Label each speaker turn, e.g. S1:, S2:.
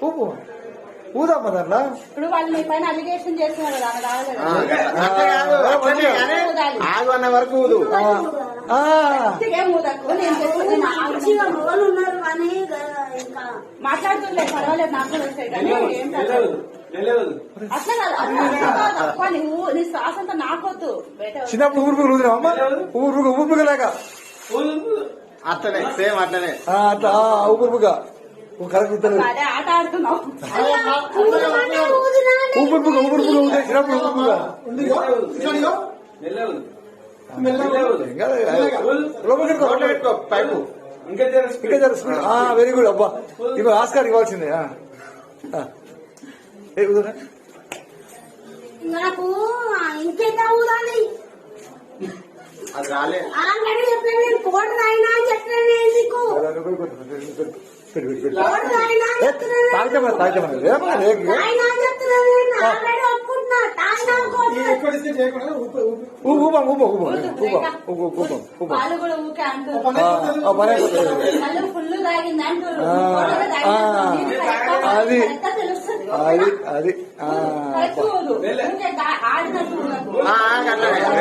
S1: ఊపు ఊదమ్మ దాంట్లో
S2: ఇప్పుడు వాళ్ళు పైన అలిగేషన్ చేస్తున్నారు కదా
S3: అట్లనే కానీ ఆగు అన్న వరకు ఊదు.
S2: మాట్లాడుతుండే పర్వాలేదు నాకు అట్లా కాదు నువ్వు నీ శ్వాస అంతా నాకొద్దు.
S1: చిన్నప్పుడు ఊరు ఊదినావు అమ్మ? ఊరు ఊపిరిలేక
S3: అట్లనే సేమ్ అట్లనే.
S1: అట్లా ఊపిరిగా కరెక్ట్ ఇద్దరు
S2: అదే ఆట ఆడుతున్నావు
S4: ఊదమంటే ఊదినా
S1: ఊపిరిగా ఊపిరిగా ఊదే చిన్నప్పుడు ఆ వెరీ గుడ్ అబ్బా. ఇవ్వ ఆస్కార్ ఇవ్వాల్సిందే
S4: నాకు ఇంకెంత ఊదాలి
S3: అది రాలే.
S4: ఆల్రెడీ చెప్పాను నేను కోడి తాగినా అని చెప్పాను నేను నీకు.
S1: తాగితే తాగితే ఊపం ఊపం ఊపం ఊపం ఊపం ఊపం అది. అది అది